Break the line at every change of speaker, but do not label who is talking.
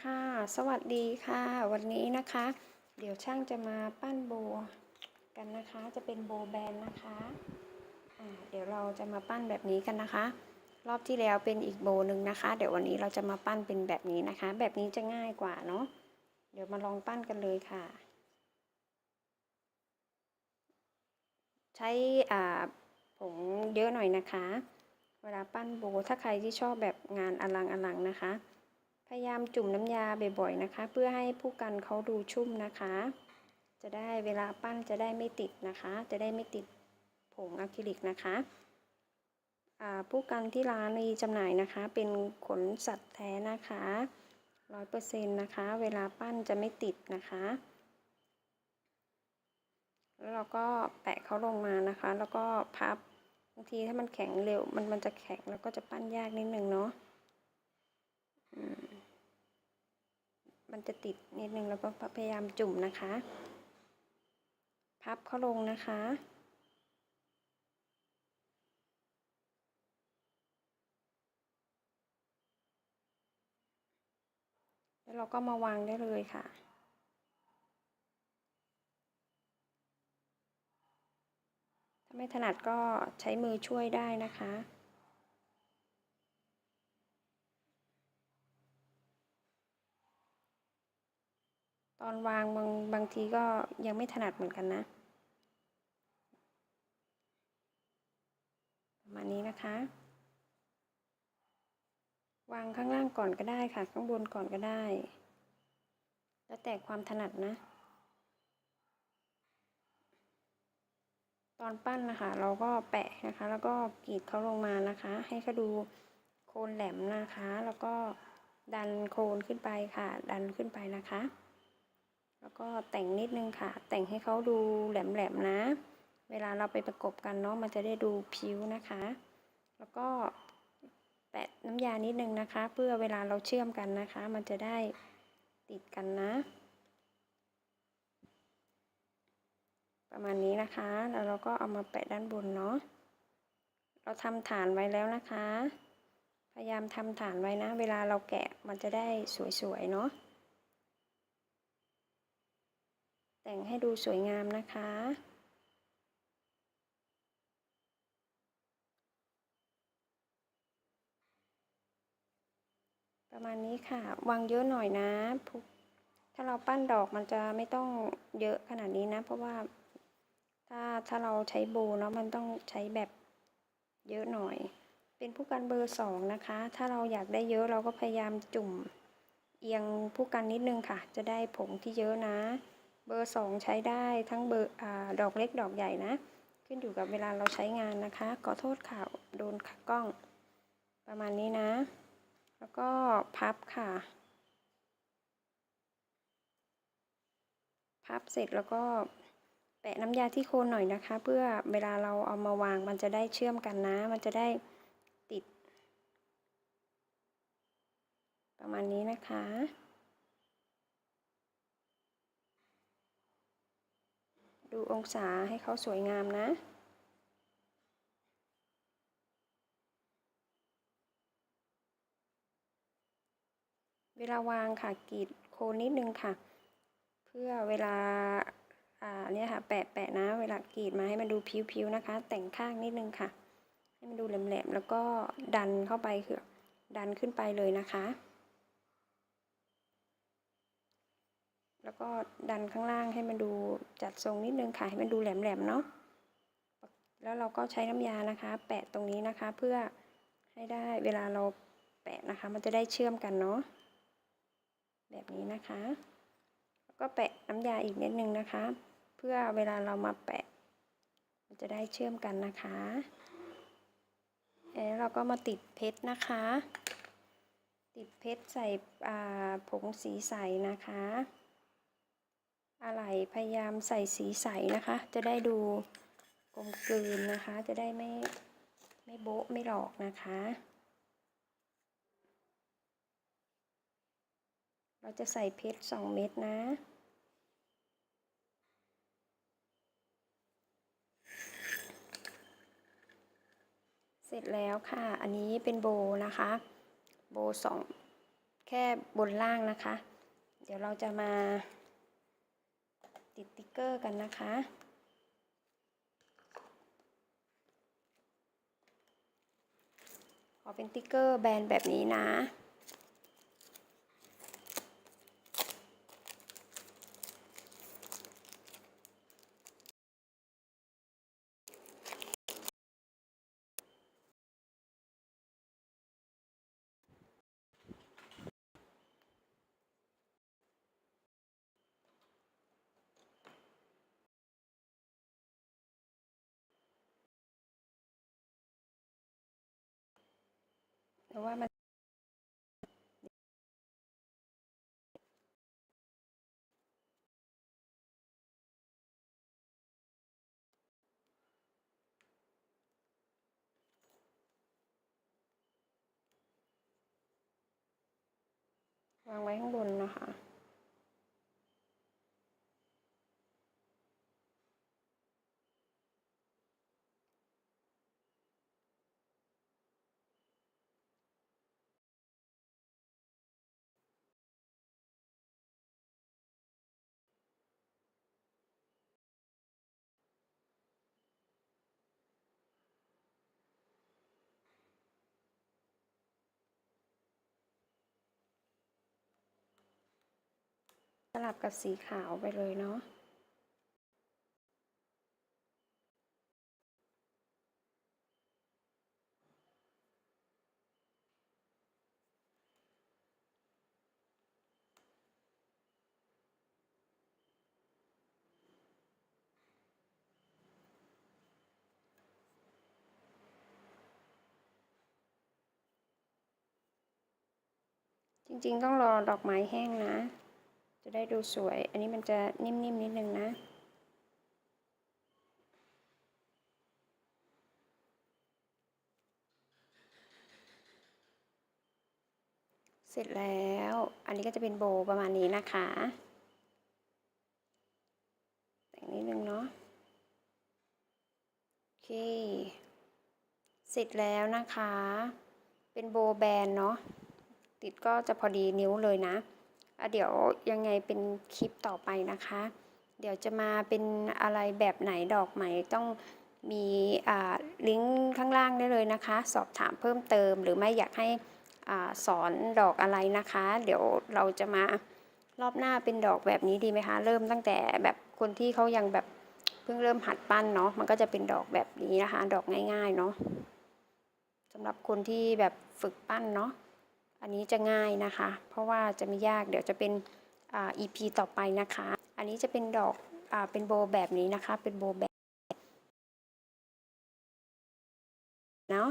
ค่ะ สวัสดีค่ะ วันนี้นะคะ เดี๋ยวช่างจะมาปั้นโบกันนะคะ จะเป็นโบแบนนะคะอ่าเดี๋ยวเราจะมาปั้นแบบนี้กันนะคะ รอบที่แล้วเป็นอีกโบหนึ่งนะคะ เดี๋ยววันนี้เราจะมาปั้นเป็นแบบนี้นะคะ แบบนี้จะง่ายกว่าเนาะ เดี๋ยวมาลองปั้นกันเลยค่ะ ใช้ผงเยอะหน่อยนะคะ เวลาปั้นโบ ถ้าใครที่ชอบแบบงานอลังอลังนะคะ พยายามจุ่มน้ำยาบ่อยๆนะคะ เพื่อให้ผู้กันเขาดูชุ่มนะคะ จะได้เวลาปั้นจะได้ไม่ติดนะคะ จะได้ไม่ติดผงอะคริลิกนะคะผู้กันที่ร้านมีจำหน่ายนะคะ เป็นขนสัตว์แท้นะคะร้อยเปอร์เซ็นต์นะคะ เวลาปั้นจะไม่ติดนะคะ แล้วเราก็แปะเขาลงมานะคะ แล้วก็พับบางทีถ้ามันแข็งเร็ว มันมันจะแข็งแล้วก็จะปั้นยากนิดนึงเนาะอืม มันจะติดนิดนึงแล้วก็พยายามจุ่มนะคะ พับเขาลงนะคะ แล้วเราก็มาวางได้เลยค่ะถ้าไม่ถนัดก็ใช้มือช่วยได้นะคะ ตอนวางบางบางทีก็ยังไม่ถนัดเหมือนกันนะประมาณนี้นะคะ วางข้างล่างก่อนก็ได้ค่ะ ข้างบนก่อนก็ได้ แล้วแต่ความถนัดนะ ตอนปั้นนะคะ เราก็แปะนะคะ แล้วก็กรีดเขาลงมานะคะ ให้เขาดูโคนแหลมนะคะ แล้วก็ดันโคนขึ้นไปค่ะ ดันขึ้นไปนะคะ แล้วก็แต่งนิดนึงค่ะ แต่งให้เขาดูแหลมๆนะ เวลาเราไปประกบกันเนาะมันจะได้ดูผิวนะคะ แล้วก็แปะน้ำยานิดนึงนะคะ เพื่อเวลาเราเชื่อมกันนะคะ มันจะได้ติดกันนะ ประมาณนี้นะคะ แล้วเราก็เอามาแปะด้านบนเนาะเราทำฐานไว้แล้วนะคะ พยายามทำฐานไว้นะ เวลาเราแกะมันจะได้สวยๆเนาะ แต่งให้ดูสวยงามนะคะ ประมาณนี้ค่ะ วางเยอะหน่อยนะ ถ้าเราปั้นดอกมันจะไม่ต้องเยอะขนาดนี้นะ เพราะว่าถ้าถ้าเราใช้โบเนาะมันต้องใช้แบบเยอะหน่อย เป็นผู้กันเบอร์สองนะคะ ถ้าเราอยากได้เยอะเราก็พยายามจุ่มเอียงผู้กันนิดนึงค่ะ จะได้ผงที่เยอะนะ เบอร์สองใช้ได้ทั้งเบอร์อดอกเล็กดอกใหญ่นะ ขึ้นอยู่กับเวลาเราใช้งานนะคะขอโทษค่ะโดนกล้อง ประมาณนี้นะ แล้วก็พับค่ะ พับเสร็จแล้วก็แปะน้ำยาที่โคนหน่อยนะคะ เพื่อเวลาเราเอามาวางมันจะได้เชื่อมกันนะ มันจะได้ติด ประมาณนี้นะคะ ดูองศาให้เขาสวยงามนะเวลาวางค่ะกรีดโคนนิดนึงค่ะ เพื่อเวลาอ่าเนี่ยค่ะแปะแปะนะ เวลากรีดมาให้มันดูผิวๆนะคะ แต่งข้างนิดนึงค่ะ ให้มันดูแหลมๆแล้วก็ดันเข้าไปคือดันขึ้นไปเลยนะคะ แล้วก็ดันข้างล่างให้มันดูจัดทรงนิดนึงค่ะให้มันดูแหลมๆเนาะแล้วเราก็ใช้น้ำยานะคะ แปะตรงนี้นะคะเพื่อให้ได้เวลาเราแปะนะคะ มันจะได้เชื่อมกันเนาะแบบนี้นะคะ แล้วก็แปะน้ำยาอีกนิดนึงนะคะ เพื่อเวลาเรามาแปะ มันจะได้เชื่อมกันนะคะแล้วเราก็มาติดเพชรนะคะ ติดเพชรใส่ผงสีใสนะคะ อะไรพยายามใส่สีใสนะคะ จะได้ดูกลมกลืนนะคะ จะได้ไม่ไม่โบ๊ะไม่หลอกนะคะ เราจะใส่เพชรสองเม็ดนะเสร็จแล้วค่ะ อันนี้เป็นโบนะคะ โบสองแค่บนล่างนะคะ เดี๋ยวเราจะมา ติดติ๊กเกอร์กันนะคะ ขอเป็นติ๊กเกอร์แบนแบบนี้นะ พราะว่ามันวางไว้ข้างบนนะคะ สลับกับสีขาวไปเลยเนาะจริงๆ ต้องรอดอกไม้แห้งนะ จะได้ดูสวย อันนี้มันจะนิ่มๆนิดนึงนะ เสร็จแล้ว อันนี้ก็จะเป็นโบประมาณนี้นะคะ แต่งนิดนึงเนาะ โอเค เสร็จแล้วนะคะ เป็นโบแบนเนาะ ติดก็จะพอดีนิ้วเลยนะ เดี๋ยวยังไงเป็นคลิปต่อไปนะคะ เดี๋ยวจะมาเป็นอะไรแบบไหนดอกไหมต้องมีลิงก์ข้างล่างได้เลยนะคะ สอบถามเพิ่มเติม หรือไม่อยากให้อสอนดอกอะไรนะคะ เดี๋ยวเราจะมารอบหน้าเป็นดอกแบบนี้ดีไหมคะ เริ่มตั้งแต่แบบคนที่เขายังแบบเพิ่งเริ่มหัดปั้นเนาะมันก็จะเป็นดอกแบบนี้นะคะ ดอกง่ายๆเนาะสำหรับคนที่แบบฝึกปั้นเนาะ อันนี้จะง่ายนะคะ เพราะว่าจะไม่ยากเดี๋ยวจะเป็นอีพีต่อไปนะคะ อันนี้จะเป็นดอกอ่าเป็นโบแบบนี้นะคะ เป็นโบแบบเนาะ